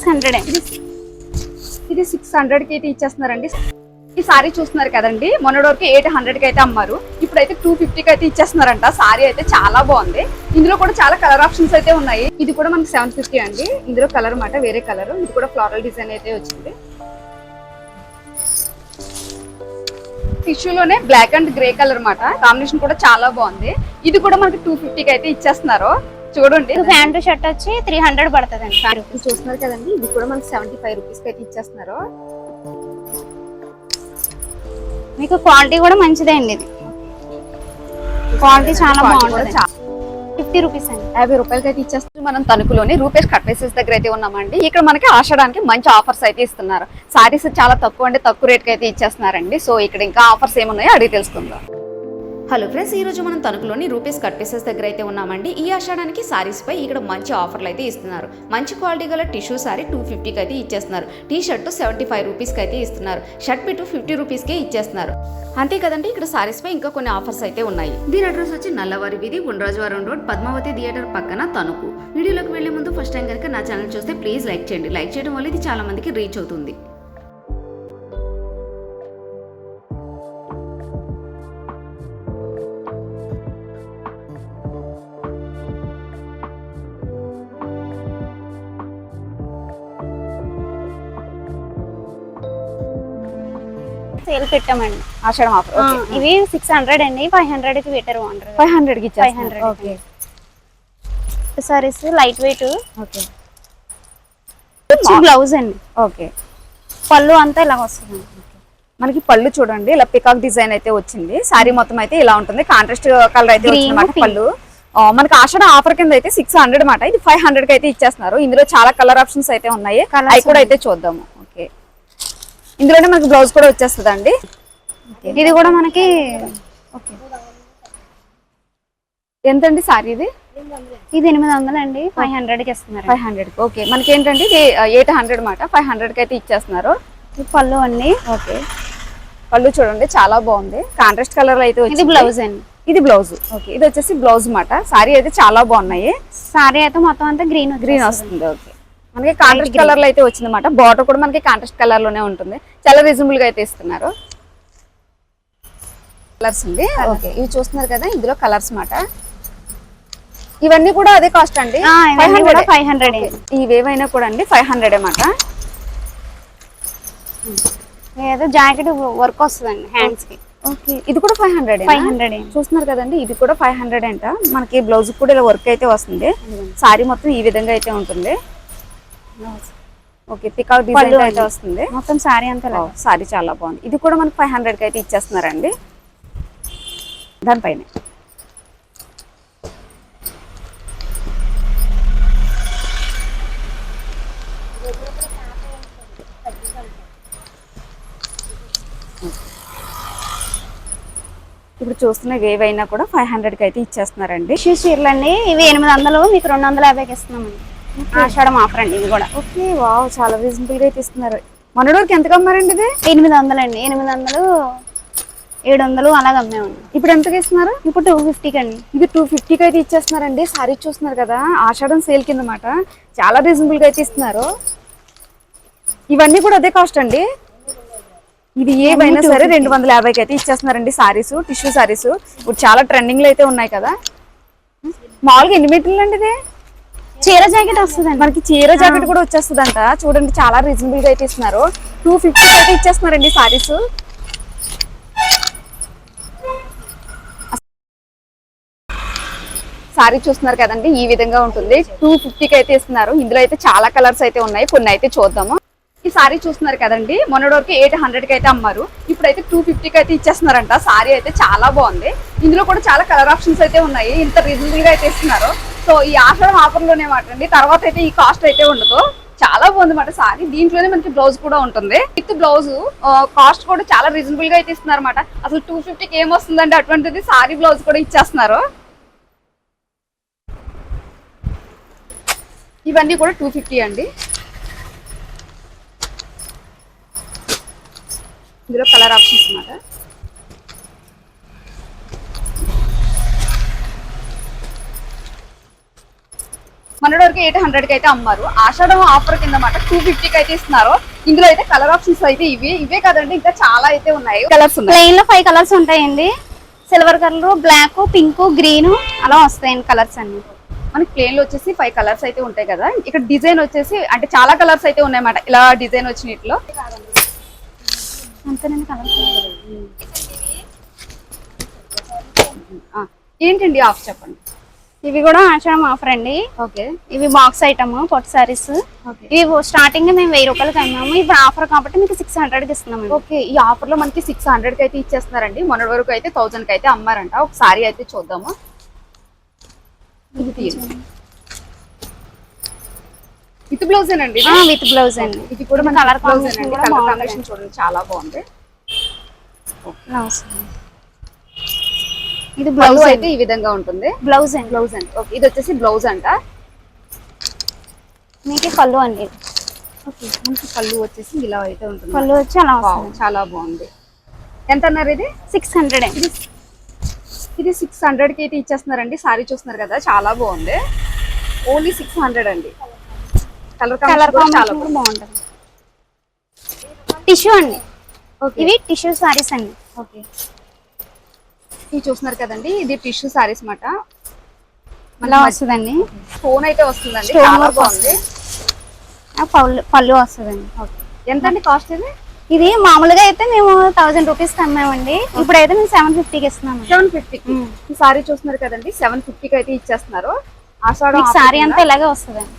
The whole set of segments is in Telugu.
సిక్స్ హండ్రెడ్ ఇది సిక్స్ హండ్రెడ్కి అయితే ఇచ్చేస్తున్నారండి. ఈ సారీ చూస్తున్నారు కదండి మొన్నటి వరకు ఎయిట్ హండ్రెడ్కి అయితే అమ్మారు. ఇప్పుడైతే టూ ఫిఫ్టీకి అయితే ఇచ్చేస్తున్నారంట. సారీ అయితే చాలా బాగుంది. ఇందులో కూడా చాలా కలర్ ఆప్షన్స్ అయితే ఉన్నాయి. ఇది కూడా మనకి సెవెన్ ఫిఫ్టీ అండి. ఇందులో కలర్ మాట వేరే కలర్. ఇది కూడా ఫ్లోరల్ డిజైన్ అయితే వచ్చింది. టిష్యూలోనే బ్లాక్ అండ్ గ్రే కలర్ మాట. కాంబినేషన్ కూడా చాలా బాగుంది. ఇది కూడా మనకి టూ ఫిఫ్టీకి అయితే ఇచ్చేస్తున్నారు. చూడండి. ప్యాంట్ షర్ట్ వచ్చి త్రీ హండ్రెడ్ పడుతుంది అండి చూస్తున్నారు కదండి ఇది కూడా మనకి సెవెంటీ ఫైవ్ రూపీస్ అయితే ఇచ్చేస్తున్నారు. మీకు క్వాలిటీ కూడా మంచిదే అండి ఇది. క్వాలిటీ చాలా బాగుంటుంది. ఫిఫ్టీ రూపీస్ అండి. యాభై రూపాయలకి అయితే ఇచ్చేస్తారు మనం తణుకులోని రూపేష్ కట్ పీసెస్ దగ్గర అయితే ఉన్నామండి. ఇక్కడ మనకి ఆషడానికి మంచి ఆఫర్స్ అయితే ఇస్తున్నారు. సారీస్ చాలా తక్కువ అంటే తక్కువ రేట్కి అయితే ఇచ్చేస్తున్నారండి. సో ఇక్కడ ఇంకా ఆఫర్స్ ఏమున్నాయో అడిగి తెలుసుకుందాం. హలో ఫ్రెండ్స్ ఈరోజు మనం తణుకులోని రూపీస్ కట్ పీసెస్ దగ్గర అయితే ఉన్నామండి. ఈ ఆషాఢానికి సారీస్పై ఇక్కడ మంచి ఆఫర్లు అయితే ఇస్తున్నారు. మంచి క్వాలిటీ గల టిష్యూ సారీ టూ ఫిఫ్టీకి అయితే ఇచ్చేస్తున్నారు. టీ షర్ట్ సెవెంటీ ఫైవ్ రూపీస్కి అయితే ఇస్తున్నారు షర్ట్ పిట్టు ఫిఫ్టీ రూపీస్కే ఇచ్చేస్తున్నారు. అంతే కదండి ఇక్కడ శారీస్పై ఇంకా కొన్ని ఆఫర్స్ అయితే ఉన్నాయి. దీని అడ్రస్ వచ్చి నల్లవారి వీధి గుండ్రాజవరం రోడ్ పద్మావతి థియేటర్ పక్కన తణుకు. వీడియోలోకి వెళ్ళే ముందు ఫస్ట్ టైం కనుక నా ఛానల్ చూస్తే ప్లీజ్ లైక్ చేయండి. లైక్ చేయడం వల్ల ఇది చాలా మందికి రీచ్ అవుతుంది. పెట్టామండి. ఆషాఢం ఆఫర్ ఇవి సిక్స్ హండ్రెడ్ అండి. ఫైవ్ హండ్రెడ్కి పెట్టారు ఫైవ్ హండ్రెడ్కి five hundred okay sarees light weight okay blouse అండి. ఓకే పళ్ళు అంతా ఇలా వస్తుంది మనకి పళ్ళు చూడండి ఇలా పికాక్ డిజైన్ అయితే వచ్చింది. సారీ మొత్తం అయితే ఇలా ఉంటుంది. కాంట్రాస్ట్ కలర్ అయితే వచ్చిందన్నమాట pink. పళ్ళు. మనకి ఆషాఢ ఆఫర్ కింద అయితే సిక్స్ హండ్రెడ్ మాట. ఇది ఫైవ్ హండ్రెడ్కి అయితే ఇచ్చేస్తున్నారు. ఇందులో చాలా కలర్ ఆప్షన్స్ అయితే ఉన్నాయి. అవి కూడా అయితే చూద్దాము. ఇందులోనే మనకి బ్లౌజ్ కూడా వచ్చేస్తుంది అండి ఇది కూడా మనకి ఓకే ఎంతండి సారీ ఇది? ఇది ఎనిమిది వందలు అండి. ఫైవ్ హండ్రెడ్కి ఇస్తున్నారు. ఫైవ్ హండ్రెడ్ ఓకే మనకి ఏంటంటే ఇది ఎయిట్ హండ్రెడ్ మాట. ఫైవ్ హండ్రెడ్కి అయితే ఇచ్చేస్తున్నారు. పళ్ళు అండి. ఓకే పళ్ళు చూడండి చాలా బాగుంది. కాంట్రాస్ట్ కలర్ అయితే ఇది బ్లౌజ్ అండి. ఇది బ్లౌజ్ ఓకే ఇది వచ్చేసి బ్లౌజ్ మాట. సారీ అయితే చాలా బాగున్నాయి. సారీ అయితే మొత్తం అంతా గ్రీన్ గ్రీన్ వస్తుంది. ఓకే మనకి కాంట్రాస్ట్ కలర్లో అయితే వచ్చింది అనమాట బార్డర్ కూడా మనకి కాంట్రాస్ట్ కలర్లోనే ఉంటుంది. చాలా రీజనబుల్గా అయితే ఇస్తున్నారు. కలర్స్ అండి ఓకే ఇవి చూస్తున్నారు కదా ఇందులో కలర్స్ మాట. ఇవన్నీ కూడా అదే కాస్ట్ అండి? ఫైవ్ హండ్రెడ్ ఫైవ్ హండ్రెడ్ ఇవేవైనా కూడా అండి ఫైవ్ హండ్రెడ్ అన్నమాట ఏదో జాకెట్ వర్క్ వస్తుందండి హ్యాండ్స్కి. ఓకే ఇది కూడా ఫైవ్ హండ్రెడ్ ఫైవ్ హండ్రెడ్ చూస్తున్నారు కదండి ఇది కూడా ఫైవ్ హండ్రెడ్ అంట. మనకి బ్లౌజ్ కూడా ఇలా వర్క్ అయితే వస్తుంది. సారీ మొత్తం ఈ విధంగా అయితే ఉంటుంది. ఓకే పికాక్ డిజైన్ అయితే. వస్తుంది. మొత్తం సారీ అంతా. సారీ చాలా బాగుంది. ఇది కూడా మనకి ఫైవ్ హండ్రెడ్కి అయితే ఇచ్చేస్తున్నారండి. దానిపైన. ఇప్పుడు చూస్తున్నవి ఏవైనా కూడా ఫైవ్ హండ్రెడ్కి అయితే ఇచ్చేస్తున్నారండి. టిష్యూ చీరలు అండి ఇవి ఎనిమిది వందలు మీకు రెండు వందల యాభైకి ఇస్తున్నామండి. ఆషాఢం ఆఫర్ అండి ఇది కూడా. ఓకే వావ్ చాలా రీజనబుల్గా అయితే ఇస్తున్నారు మొన్నటి వరకు ఎంతకు అమ్మారండి ఇది? ఎనిమిది వందలు అండి ఎనిమిది వందలు ఏడు వందలు అలాగ అమ్మామండి. ఇప్పుడు ఎంతకి ఇస్తున్నారు ఇప్పుడు టూ ఫిఫ్టీకి అండి. ఇది టూ ఫిఫ్టీకి అయితే ఇచ్చేస్తున్నారండి సారీ చూస్తున్నారు కదా ఆషాఢం సేల్ కింద మాట. చాలా రీజనబుల్గా అయితే ఇస్తున్నారు ఇవన్నీ కూడా అదే కాస్ట్ అండి. ఇది ఏవైనా సరే రెండు వందల యాభైకి అయితే ఇచ్చేస్తున్నారండి సారీస్ టిష్యూ సారీస్ ఇప్పుడు చాలా ట్రెండింగ్లో అయితే ఉన్నాయి కదా. మామూలుగా ఎన్ని మీటర్లు అండి ఇది? చీర జాకెట్ వస్తుందండి. మనకి చీర జాకెట్ కూడా వచ్చేస్తుందంట. చూడండి చాలా రీజనబుల్గా అయితే ఇస్తున్నారు. టూ ఫిఫ్టీ అయితే ఇచ్చేస్తున్నారండి సారీస్ సారీ చూస్తున్నారు కదండి ఈ విధంగా ఉంటుంది. టూ ఫిఫ్టీకి అయితే ఇస్తున్నారు. ఇందులో అయితే చాలా కలర్స్ అయితే ఉన్నాయి. కొన్ని అయితే చూద్దాము. ఈ సారీ చూస్తున్నారు కదండి మొన్నటి వరకు ఎయిట్ హండ్రెడ్కి అయితే అమ్మారు. ఇప్పుడైతే టూ ఫిఫ్టీకి అయితే ఇచ్చేస్తున్నారంట. సారీ అయితే చాలా బాగుంది. ఇందులో కూడా చాలా కలర్ ఆప్షన్స్ అయితే ఉన్నాయి. ఇంత రీజనబుల్గా అయితే ఇస్తున్నారు. సో ఈ ఆషాఢం ఆఫర్ మాట అండి తర్వాత అయితే ఈ కాస్ట్ అయితే ఉండదు. చాలా బాగుంది మాట సారీ. దీంట్లోనే మనకి బ్లౌజ్ కూడా ఉంటుంది. విత్ బ్లౌజ్ కాస్ట్ కూడా చాలా రీజనబుల్గా అయితే ఇస్తున్నారు అనమాట అసలు టూ ఫిఫ్టీకి ఏం వస్తుందంటే అటువంటిది సారీ బ్లౌజ్ కూడా ఇచ్చేస్తున్నారు. ఇవన్నీ కూడా టూ ఫిఫ్టీ అండి. ఇందులో కలర్ ఆప్షన్స్ అనమాట మొన్నటి వరకు ఎయిట్ హండ్రెడ్కి అయితే అమ్మారు. ఆషాఢం ఆఫర్ కింద మాట టూ ఫిఫ్టీకి అయితే ఇస్తున్నారు. ఇందులో అయితే కలర్ ఆప్షన్స్ అయితే ఇవి. ఇవే కదండి ఇంకా చాలా అయితే ఉన్నాయి. కలర్స్ ప్లెయిన్లో ఫైవ్ కలర్స్ ఉంటాయండి. Silver colour black pink green అలా వస్తాయండి కలర్స్ అన్ని. మనకి ప్లేన్లో వచ్చేసి ఫైవ్ కలర్స్ అయితే ఉంటాయి కదా. ఇక్కడ డిజైన్ వచ్చేసి అంటే చాలా కలర్స్ అయితే ఉన్నాయన్నమాట. ఇలా డిజైన్ అంతేనండి కలర్స్ ఆ, ఏంటండి ఆఫ్ చెప్పండి? ఇవి కూడా ఆషాఢం ఆఫర్ అండి ఓకే. ఇవి box item pot saris okay. ఇవి స్టార్టింగ్ మేము వెయ్యి రూపాయలకి అమ్మాము ఇప్పుడు ఆఫర్ కాబట్టి మీకు సిక్స్ హండ్రెడ్కి ఇస్తున్నాం ఓకే. ఈ ఆఫర్లో మనకి సిక్స్ హండ్రెడ్కి అయితే ఇచ్చేస్తున్నారండి. మొన్నటి వరకు అయితే థౌసండ్కి అయితే అమ్మారంట. ఒకసారి అయితే చూద్దాము. విత్ బ్లౌజ్ అండి విత్ బ్లౌజ్ అండి ఇది కూడా మన కలర్ కాంబినేషన్ చూడండి. చాలా బాగుంది. వస్తుంది. ఇది బ్లౌజ్ అయితే ఈ విధంగా ఉంటుంది. బ్లౌజ్ అండి బ్లౌజ్ అండి. ఓకే ఇది వచ్చేసి బ్లౌజ్ అంట. మీకు పళ్ళు అండి. ఓకే మనకి పళ్ళు వచ్చేసి ఇలా అయితే ఉంటుంది. పళ్ళు వచ్చి అలా చాలా బాగుంది. ఎంత అన్నారు ఇది? సిక్స్ హండ్రెడ్ అండి. ఇది సిక్స్ హండ్రెడ్కి అయితే ఇచ్చేస్తున్నారండి. సారీ చూస్తున్నారు కదా చాలా బాగుంది. ఓన్లీ సిక్స్ హండ్రెడ్ అండి. కలర్ కలర్ చాలా బాగుంటుంది. టిష్యూ అండి. ఓకే ఇవి టిష్యూ సారీస్ అండి. ఓకే ఇవి చూస్తున్నారు కదండి ఇది టిష్యూ సారీస్ మాట ఇలా వస్తుందండి స్టోన్ అయితే వస్తుందండి చాలా బాగుంది. ఆ పళ్ళు పళ్ళు వస్తుందండి. ఎంత అండి కాస్ట్ ఇది? ఇది మామూలుగా అయితే మేము థౌసండ్ రూపీస్ అమ్మామండి. ఇప్పుడైతే మేము సెవెన్ ఫిఫ్టీకి ఇస్తున్నాము సెవెన్. ఈ సారీ చూస్తున్నారు కదండి సెవెన్ ఫిఫ్టీకి అయితే ఇచ్చేస్తున్నారు. ఆషాఢం offer సారీ అంతా ఇలాగే వస్తుందండి.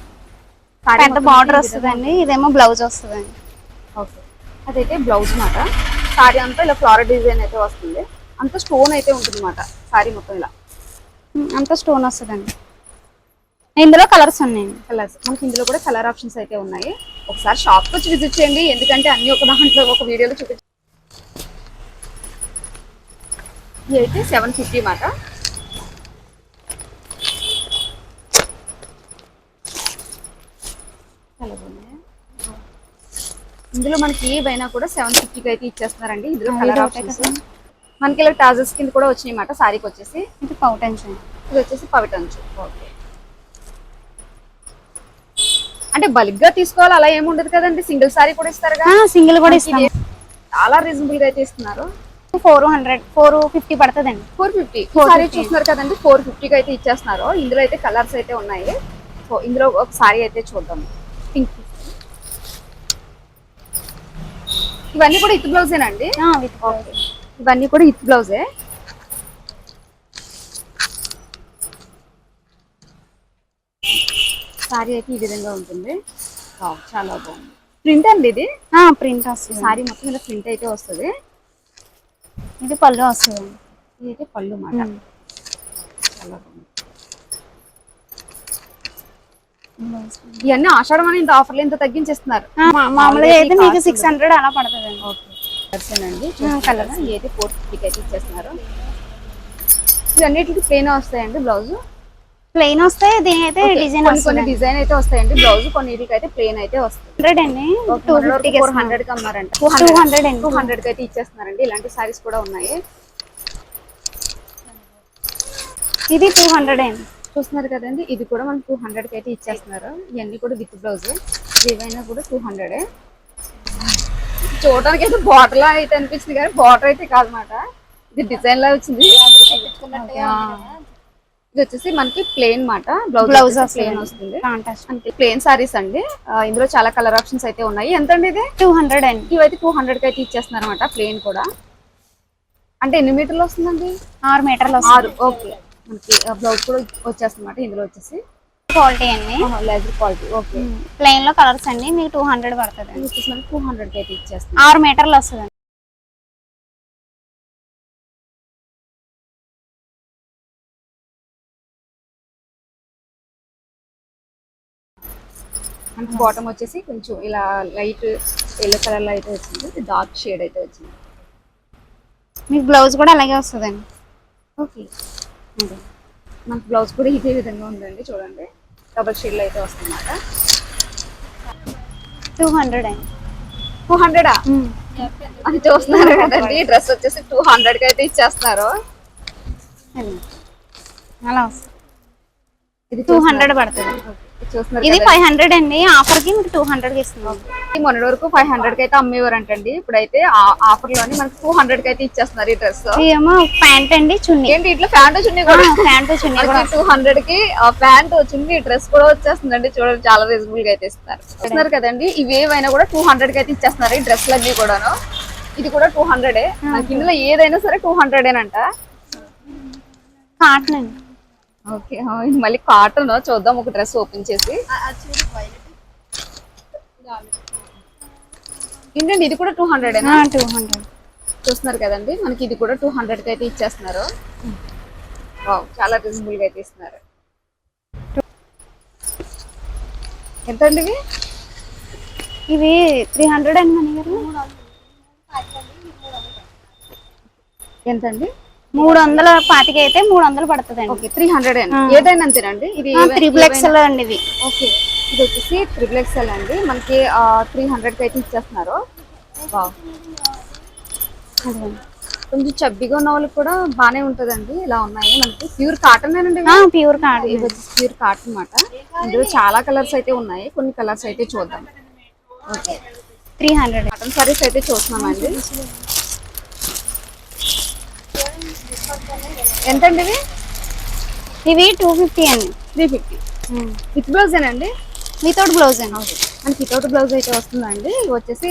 సారీ పెద్ద బార్డర్ వస్తుందండి ఇదేమో బ్లౌజ్ వస్తుందండి. ఓకే. అదైతే బ్లౌజ్ మాట సారీ అంతా ఇలా ఫ్లోరల్ డిజైన్ అయితే వస్తుంది. అంత స్టోన్ అయితే ఉంటుంది అనమాట సారీ మొత్తం ఇలా. అంతా స్టోన్ వస్తుందండి. ఇందులో కలర్స్ ఉన్నాయండి కలర్స్. మనకి ఇందులో కూడా కలర్ ఆప్షన్స్ అయితే ఉన్నాయి. ఒకసారి షాప్ వచ్చి విజిట్ చేయండి. ఎందుకంటే అన్ని ఒక దాంట్లో ఒక వీడియోలో చూపించి ఇది అయితే సెవెన్ ఫిఫ్టీ మాట. ఇందులో మనకి ఏవైనా కూడా సెవెన్ ఫిఫ్టీకి అయితే ఇచ్చేస్తున్నారండి. ఇందులో కలర్ ఆప్షన్స్. మనకి ఇలా టాజెస్ కింద కూడా వచ్చినాయి మాట సారీకి వచ్చేసి ఇది అండి ఇది వచ్చేసి పవిటంచు ఓకే. అంటే బల్క్గా తీసుకోవాలి అలా ఏముండదు కదండి. సింగిల్ సారీ కూడా ఇస్తారుగా సింగిల్ కూడా మనకి ఇస్తాం ఇది చాలా రీజనబుల్గా అయితే ఇస్తున్నారు. ఫోర్ హండ్రెడ్ ఫోర్ ఫిఫ్టీ పడుతుందండి. Four fifty. 450. సారీ చూస్తున్నారు కదండి ఫోర్ ఫిఫ్టీకి అయితే ఇచ్చేస్తున్నారు. ఇందులో అయితే కలర్స్ అయితే ఉన్నాయి. సో ఇందులో ఒక సారీ అయితే చూద్దాం. పింక్ ఇవన్నీ కూడా ఇత్ బ్లౌజేనండి విత్ ఓకే. ఇవన్నీ కూడా ఇత్ బ్లౌజే. సారీ అయితే ఈ విధంగా ఉంటుంది. చాలా బాగుంది. ప్రింట్ అండి ఇది? ప్రింట్ వస్తుంది. సారీ మొత్తం ఇలా ప్రింట్ అయితే వస్తుంది. ఇది పళ్ళు వస్తుందండి ఇది అయితే పళ్ళు మాట. చాలా బాగుంది. ఇవన్నీ ఆషాఢం అని ఇంత ఆఫర్లు ఇంత తగ్గించేస్తున్నారు. మామూలుగా అయితే మీకు సిక్స్ హండ్రెడ్ అలా పడుతుందండి. ఓకే. అండి colours. కలర్ ఏది ఫోర్ ఫిఫ్టీకి అయితే ఇచ్చేస్తున్నారు. ఇవన్నిటికి ప్లేన్ వస్తాయండి బ్లౌజ్? ప్లెయిన్ వస్తే దీని అయితే డిజైన్ కొన్ని కొన్ని డిజైన్ అయితే వస్తాయండి బ్లౌజ్ కొన్నిటికి అయితే ప్లేన్ అయితే వస్తుంది హండ్రెడ్ అండి? టూ ఫోర్ హండ్రెడ్కి అమ్మారంట. టూ 200 అండి. టూ హండ్రెడ్కి అయితే ఇచ్చేస్తున్నారండి. ఇలాంటి సారీస్ కూడా ఉన్నాయి. ఇది టూ హండ్రెడ్ అండి. చూస్తున్నారు కదండి ఇది కూడా మనకు టూ హండ్రెడ్కి అయితే ఇచ్చేస్తున్నారు. ఇవన్నీ కూడా విత్ బ్లౌజ్ ఏవైనా కూడా టూ హండ్రెడ్ చూడడానికి అయితే బార్డర్ లా అయితే అనిపించింది కానీ బార్డర్ అయితే కాదన్నమాట ఇది డిజైన్ లా వచ్చింది. ఇది వచ్చేసి మనకి ప్లేన్ మాట. బ్లౌజ్ బ్లౌజ్ ప్లేన్ వస్తుంది. అంతే ప్లేన్ సారీస్ అండి. ఇందులో చాలా కలర్ ఆప్షన్స్ అయితే ఉన్నాయి. ఎంత అండి ఇది? టూ హండ్రెడ్ అండి. ఇవైతే టూ హండ్రెడ్కి అయితే ఇచ్చేస్తున్నారు అనమాట ప్లేన్ కూడా. అంటే ఎన్ని మీటర్లు వస్తుందండి? ఆరు మీటర్లు ఆరు ఓకే. మనకి బ్లౌజ్ కూడా వచ్చేస్తుంది ఇందులో వచ్చేసి. క్వాలిటీ అండి. Leather quality. ఓకే. ప్లెయిన్లో కలర్స్ అండి. మీకు టూ హండ్రెడ్ పడుతుంది టూ హండ్రెడ్కి అయితే ఇచ్చేస్తుంది ఆరు మీటర్లు వస్తుంది బాటమ్ వచ్చేసి కొంచెం ఇలా లైట్ ఎల్లో కలర్లో అయితే వచ్చింది. డార్క్ షేడ్ అయితే వచ్చింది. మీకు బ్లౌజ్ కూడా అలాగే వస్తుందండి. ఓకే. మనకి బ్లౌజ్ కూడా ఇదే విధంగా ఉందండి చూడండి. డబల్లో అయితే వస్తుంది అన్నమాట టూ హండ్రెడ్ అండి. టూ హండ్రెడా? అది చూస్తున్నారు కదండి. డ్రెస్ వచ్చేసి టూ హండ్రెడ్కి అయితే ఇచ్చేస్తున్నారు. అలా వస్తుంది. ఇది టూ హండ్రెడ్ పడుతుంది. ఇది. ఫైవ్ హండ్రెడ్ అండి. ఆఫర్కి మీకు టూ హండ్రెడ్కి ఇస్తున్నాం. మొన్నటి వరకు ఫైవ్ హండ్రెడ్కి అయితే అమ్మేవారంటండి. ఇప్పుడైతే ఆఫర్లోని మనకి టూ హండ్రెడ్కి అయితే ఇచ్చేస్తున్నారు ఈ డ్రెస్. ఇదేమో ప్యాంట్ అండి చున్నీ. ఏంటి ఇట్లా ప్యాంట్ చున్నీ కూడా? ప్యాంట్ చున్నీ కూడా. టూ హండ్రెడ్కి ప్యాంట్ చున్నీ డ్రెస్ కూడా వచ్చేస్తుందండి. చూడండి చాలా రీజనబుల్గా అయితే ఇస్తారు. చూస్తున్నారు కదండి ఇవి ఏవైనా కూడా టూ హండ్రెడ్కి అయితే ఇచ్చేస్తున్నారు ఈ డ్రెస్లు అన్ని కూడాను. ఇది కూడా టూ హండ్రెడే ఇందులో ఏదైనా సరే టూ హండ్రెడేనంట కాటన్ అండి. ఓకే మళ్ళీ కాటన్ చూద్దాం ఒక డ్రెస్ ఓపెన్ చేసి. ఏంటండి ఇది కూడా టూ హండ్రెడేనా టూ హండ్రెడ్ చూస్తున్నారు కదండి మనకి ఇది కూడా టూ హండ్రెడ్కి అయితే ఇచ్చేస్తున్నారు. చాలా రీజనబుల్గా అయితే ఇస్తున్నారు. ఎంత అండి ఇవి? ఇవి త్రీ హండ్రెడ్ అండి మనీ గారు ఎంత అండి మూడు వందల పాతిక అయితే మూడు వందలు పడుతుందండి ఓకే త్రీ హండ్రెడ్ ఏదైనా అంతేనండి? ఇది త్రిబుల్ ఎక్స్ఎల్ అండి ఇవి ఓకే ఇది వచ్చేసి ట్రిపుల్ ఎక్స్ఎల్ అండి. మనకి త్రీ హండ్రెడ్ అయితే ఇచ్చేస్తున్నారు. కొంచెం చబ్బిగా ఉన్న వాళ్ళకి కూడా బాగానే ఉంటదండి. ఇలా ఉన్నాయి. మనకి ప్యూర్ కాటన్ అండి ప్యూర్ కాటన్ ఇది వచ్చేసి ప్యూర్ కాటన్ అన్నమాట. ఇందులో చాలా కలర్స్ అయితే ఉన్నాయి. కొన్ని కలర్స్ అయితే చూద్దాం. Okay three hundred cotton sarees అయితే చూస్తున్నామండి. ఎంత అండి ఇవి? ఇవి టూ ఫిఫ్టీ అండి. త్రీ ఫిఫ్టీ విత్ బ్లౌజ్ అండి? వితౌట్ బ్లౌజ్ అండి. మనకి వితౌట్ బ్లౌజ్ అయితే వస్తుందండి ఇవి వచ్చేసి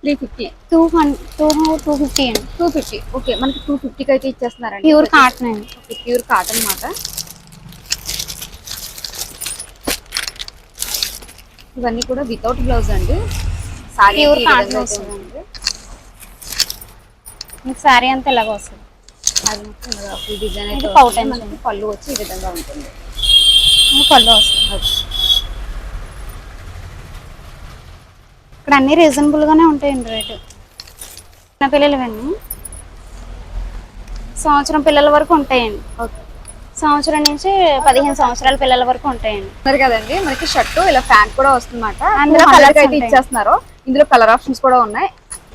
three fifty two hundred two two fifty అండి. టూ ఫిఫ్టీ ఓకే మనకి టూ ఫిఫ్టీకి అయితే ఇచ్చేస్తున్నారండి. ప్యూర్ కాటన్ అండి. ప్యూర్ కాటన్ అన్నమాట ఇవన్నీ కూడా వితౌట్ బ్లౌజ్ అండి. సారీ Pure అయితే ఈ cotton విధంగా అయితే వస్తుంది. ఉంటుంది. మీకు శారీ అంతా ఇలాగ వస్తుంది. అది అయితే. మనకి పళ్ళు వచ్చి ఈ విధంగా ఉంటుంది. పళ్ళు వస్తుంది ఇక్కడ అన్ని రీజనబుల్ గానే ఉంటాయండి రేటు. చిన్న పిల్లలు ఇవన్నీ సంవత్సరం పిల్లల వరకు ఉంటాయండి. ఓకే. సంవత్సరం నుంచి పదిహేను సంవత్సరాల పిల్లల వరకు ఉంటాయండి. ఉన్నారు కదండి మనకి షర్ట్ ఇలా ప్యాంట్ కూడా వస్తుందన్నమాట. అందులో కలర్ అయితే. ఇచ్చేస్తున్నారు. ఇందులో కలర్ ఆప్షన్స్ కూడా ఉన్నాయి.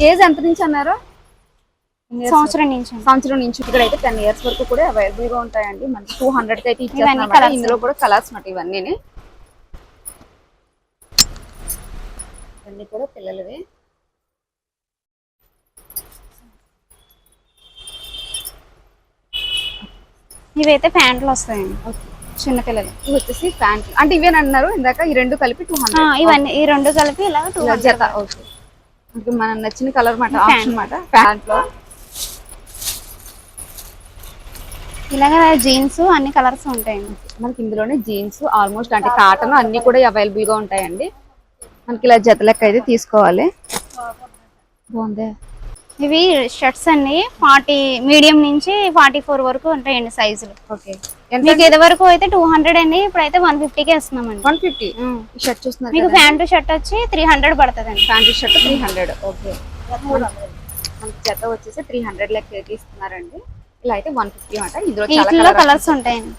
ఏజ్ ఎంత నుంచి అన్నారు? సంవత్సరం నుంచి. సంవత్సరం నుంచి ఇక్కడ అయితే టెన్ ఇయర్స్ వరకు కూడా అవైలబుల్గా ఉంటాయండి. మనకి టూ హండ్రెడ్కి అయితే. ఇందులో కూడా కలర్స్ మాట ఇవన్నీ ఇవన్నీ కూడా పిల్లలవి. ఇవైతే ప్యాంట్లు వస్తాయండి. చిన్న పిల్లలు. ఇవి వచ్చేసి ప్యాంట్ అంటే ఇవేనన్నారు ఇందాక ఈ రెండు కలిపి టూ హండ్రెడ్ ఇవన్నీ ఈ రెండు కలిపి ఇలా టూ జత. ఓకే. మనకి మనం నచ్చిన కలర్ మాట ఆప్షన్ మాట ప్యాంట్లో ఇలాగ జీన్స్ అన్ని కలర్స్ ఉంటాయండి. మనకి ఇందులోనే జీన్స్ ఆల్మోస్ట్ అంటే కాటన్ అన్ని కూడా అవైలబుల్గా ఉంటాయండి. మనకి ఇలా జత లెక్క అయితే తీసుకోవాలి. బాగుంది. ఇవి షర్ట్స్ అండి ఫార్టీ మీడియం నుంచి ఫార్టీ ఫోర్ వరకు ఉంటాయండి సైజులు ఓకే. మీకు ఇది వరకు అయితే టూ హండ్రెడ్ అండి ఇప్పుడైతే వన్ ఫిఫ్టీకి ఇస్తున్నామండి. వన్ ఫిఫ్టీ ఈ షర్ట్ చూస్తున్నారు మీకు ప్యాంటు షర్ట్ వచ్చి త్రీ హండ్రెడ్ పడుతుందండి. Pant shirt three hundred okay. మనకి జత వచ్చేసి త్రీ హండ్రెడ్ లెక్క అయితే ఇస్తున్నారండి. ఇలా అయితే వన్ ఫిఫ్టీ అనమాట ఇందులో కలర్స్ ఉంటాయండి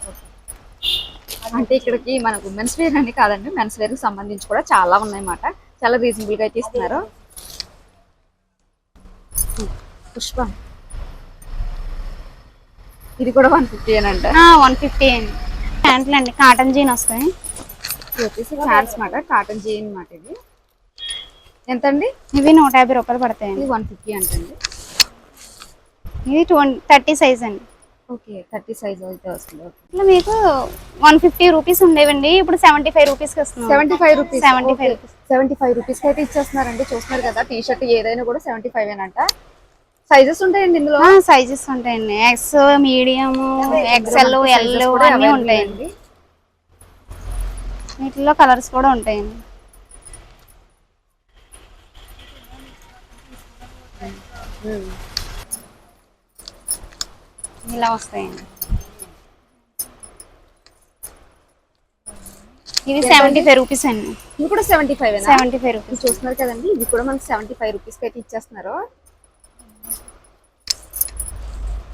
అంటే ఇక్కడికి మనకు ఉమెన్స్ వేర్ అని కాదండి మెన్స్ వేర్కి సంబంధించి కూడా చాలా ఉన్నాయన్నమాట. చాలా రీజనబుల్గా అయితే ఇస్తున్నారు. పుష్ప. ఇది కూడా వన్ ఫిఫ్టీ అంట వన్ ఫిఫ్టీ అండి ప్యాంట్లు అండి కాటన్ జీన్ వస్తాయి. వచ్చేసి ఫ్యాన్స్ మాట కాటన్ జీన్ మాట ఇది. ఎంత అండి ఇవి నూట యాభై రూపాయలు పడతాయండి. వన్ ఫిఫ్టీ అంటండి. ఇది ట్వంటీ థర్టీ సైజ్ అండి. ఓకే థర్టీ సైజ్ అయితే వస్తుంది. ఇట్లా మీకు వన్ ఫిఫ్టీ రూపీస్ ఉండేవండి. ఇప్పుడు సెవెంటీ ఫైవ్ రూపీస్కి వస్తుంది seventy five rupees. Seventy five rupees. Seventy five rupees అయితే ఇచ్చేస్తున్నారండి. చూస్తున్నారు కదా టీ షర్ట్ ఏదైనా కూడా సెవెంటీ ఫైవ్ ఏనంట సైజెస్ ఉంటాయండి ఇందులో? సైజెస్ ఉంటాయండి. ఎక్స్ మీడియం ఎక్స్ఎల్ ఎల్ అన్నీ ఉంటాయండి. వీటిలో కలర్స్ కూడా ఉంటాయండి. ఉమ్. ఇలా వస్తాయండి. ఇవి సెవెంటీ ఫైవ్ రూపీస్ అండి. ఇవి కూడా seventy five seventy five rupees చూస్తున్నారు కదండి ఇవి కూడా మనకి సెవెంటీ ఫైవ్ రూపీస్ అయితే ఇచ్చేస్తున్నారు.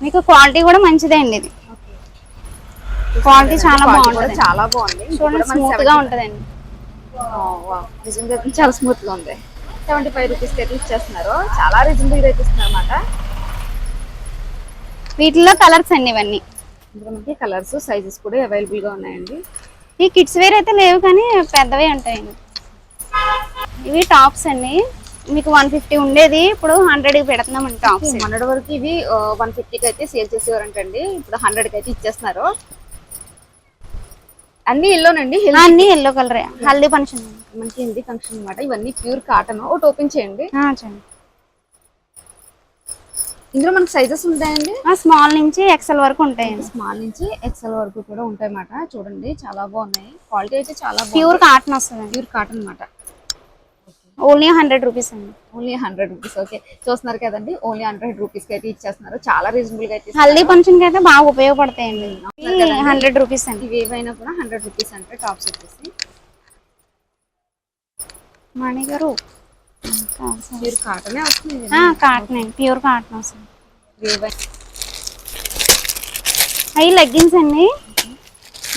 మీకు క్వాలిటీ కూడా మంచిదే అండి ఇది. క్వాలిటీ చాలా బాగుంటుంది. చాలా బాగుంది. ఇది చూడండి స్మూత్గా ఉంటుందండి. 70 wow. నిజంగా చాలా స్మూత్గా ఉంది. సెవెంటీ ఫైవ్ రూపీస్ అయితే ఇచ్చేస్తున్నారు. చాలా రీజనబుల్ ఇస్తున్నారు అనమాట వీటిలో కలర్స్ అండి ఇవన్నీ. మనకి కలర్స్ సైజెస్ కూడా అవైలబుల్గా ఉన్నాయండి. ఈ కిడ్స్ వేర్ అయితే లేవు కానీ పెద్దవే ఉంటాయండి. ఇవి టాప్స్ అండి. మీకు వన్ ఫిఫ్టీ ఉండేది. ఇప్పుడు హండ్రెడ్ పెడుతున్నామండి టాప్స్. మొన్నటి వరకు ఇవి వన్ ఫిఫ్టీకి అయితే సేల్ చేసేవారంటండి. ఇప్పుడు హండ్రెడ్కి అయితే ఇచ్చేస్తున్నారు. అన్ని ఇల్లోనండి అన్ని ఎల్లో కలర్ హల్దీ ఫంక్షన్ మనకి హిందీ ఫంక్షన్ అన్నమాట. ఇవన్నీ ప్యూర్ కాటన్ ఒకటి ఓపెన్ చేయండి. ఇందులో మనకి సైజెస్ ఉంటాయండి? స్మాల్ నుంచి ఎక్సెల్ వరకు ఉంటాయండి స్మాల్ నుంచి ఎక్సెల్ వరకు కూడా ఉంటాయి అన్నమాట చూడండి చాలా బాగున్నాయి. క్వాలిటీ అయితే చాలా ప్యూర్ కాటన్ వస్తుందండి ప్యూర్ కాటన్ అన్నమాట. ఓన్లీ హండ్రెడ్ రూపీస్ అండి. ఓన్లీ హండ్రెడ్ రూపీస్ ఓకే చూస్తున్నారు కదండి ఓన్లీ హండ్రెడ్ రూపీస్ అయితే ఇచ్చేస్తున్నారు. చాలా రీజనబుల్గా అయితే. హల్దీ ఫంక్షన్కి అయితే బాగా ఉపయోగపడతాయండి. హండ్రెడ్ రూపీస్ అండి. ఇవి ఏవైనా కూడా హండ్రెడ్ రూపీస్ అంటే టాప్స్ వచ్చేసి. మణి గారు ప్యూర్ కాటనే కాటన్ అండి ప్యూర్ కాటన్ వస్తుంది. అవి లెగ్గిన్స్ అండి.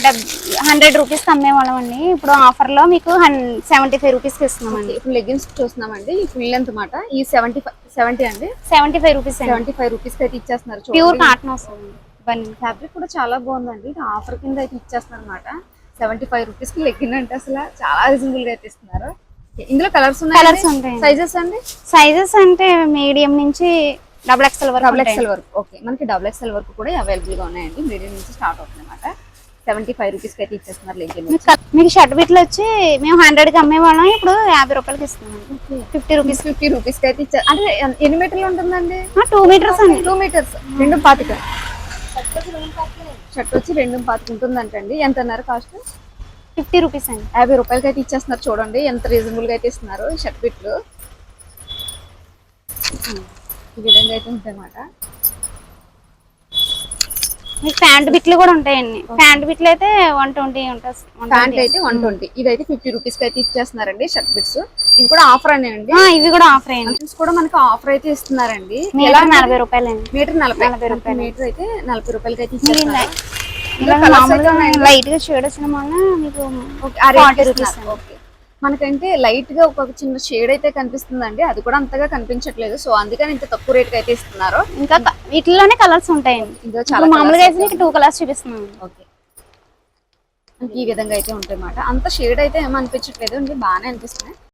డబ్ హండ్రెడ్ రూపీస్కి అమ్మేవాళ్ళం అండి ఇప్పుడు ఆఫర్లో మీకు హన్ సెవెంటీ ఫైవ్ రూపీస్కి ఇస్తున్నామండి. ఇప్పుడు లెగిన్స్ చూస్తున్నామండి. ఫుల్ లెంత్ మాట. ఈ సెవెంటీ సెవెంటీ అండి? Seventy five rupees seventy five రూపీస్కి అయితే ఇచ్చేస్తున్నారు ప్యూర్ కాటన్ వస్తుంది. ఫ్యాబ్రిక్ కూడా చాలా బాగుందండి. ఆఫర్ కింద అయితే ఇచ్చేస్తున్నారు అనమాట సెవెంటీ ఫైవ్ రూపీస్కి లెగ్గిన్ అంటే అసలు చాలా రీజనబుల్గా అయితే ఇస్తున్నారు. ఇందులో కలర్స్ ఉన్నాయి Colours ఉంటాయండి. సైజెస్ అండి? సైజెస్ అంటే మీడియం నుంచి డబుల్ ఎక్స్ఎల్ వరకు డబుల్ ఉంటాయి. ఎక్స్ఎల్ వరకు. ఓకే మనకి డబుల్ ఎక్స్ఎల్ వరకు కూడా అవైలబుల్గా ఉన్నాయండి. మీడియం నుంచి స్టార్ట్ అవుతుంది అనమాట సెవెంటీ ఫైవ్ రూపీస్కి అయితే ఇచ్చేస్తున్నారు మీకు షర్ట్ బిట్లు వచ్చి మేము హండ్రెడ్కి అమ్మేవాళ్ళం ఇప్పుడు యాభై రూపాయలకి ఇస్తున్నాం ఫిఫ్టీ రూపీస్ ఫిఫ్టీ రూపీస్కి అయితే ఇచ్చా అంటే ఎన్- ఎన్ని మీటర్లు ఉంటుందండి? టూ మీటర్స్ అండి. టూ మీటర్స్ రెండు పాతిక. షర్ట్ వచ్చి రెండు పాతిక ఉంటుందంటండి. ఎంత అన్నారు కాస్ట్ ఫిఫ్టీ రూపీస్ అండి. యాభై రూపాయలకి అయితే ఇచ్చేస్తున్నారు చూడండి ఎంత రీజనబుల్గా అయితే ఇస్తున్నారు షర్ట్ బిట్లు ఈ విధంగా అయితే ఉంటాయి అన్నమాట మీకు ప్యాంట్ బిట్లు కూడా ఉంటాయండి. ప్యాంట్ బిట్లు అయితే వన్ ట్వంటీ ఉంటుంది ప్యాంట్ అయితే వన్ ట్వంటీ. ఇదైతే ఫిఫ్టీ రూపీస్కి అయితే ఇచ్చేస్తున్నారండి షర్ట్ బిట్స్. ఇవి కూడా ఆఫర్ అండి ఇవి కూడా ఆఫర్ Buttons కూడా మనకి ఆఫర్ అయితే ఇస్తున్నారండి. మీటర్ నలభై రూపాయలండి. మీటర్ నలభై. నలభై రూపాయలు. మీటర్ అయితే నలభై రూపాయలకి అయితే ఇచ్చేస్తున్నారు. లైట్గా షేడ్ వచ్చిన వల్ల మీకు ఓకే, ఆ rate 40 కి rupees ఇస్తున్నారు. ఓకే. మనకంటే లైట్గా ఒక చిన్న షేడ్ అయితే కనిపిస్తుందండి. అది కూడా అంతగా కనిపించట్లేదు. సో అందుకని ఇంత తక్కువ రేట్ అయితే ఇస్తున్నారు. ఇంకా వీటిలోనే కలర్స్ ఉంటాయండి. ఇప్పుడు చాలా మామూలుగా అయితే మీకు టూ కలర్స్ చూపిస్తున్నాం ఓకే ఈ విధంగా అయితే ఉంటాయి అన్నమాట అంత షేడ్ అయితే ఏమీ అనిపించట్లేదు. ఇంకా బాగానే అనిపిస్తున్నాయి.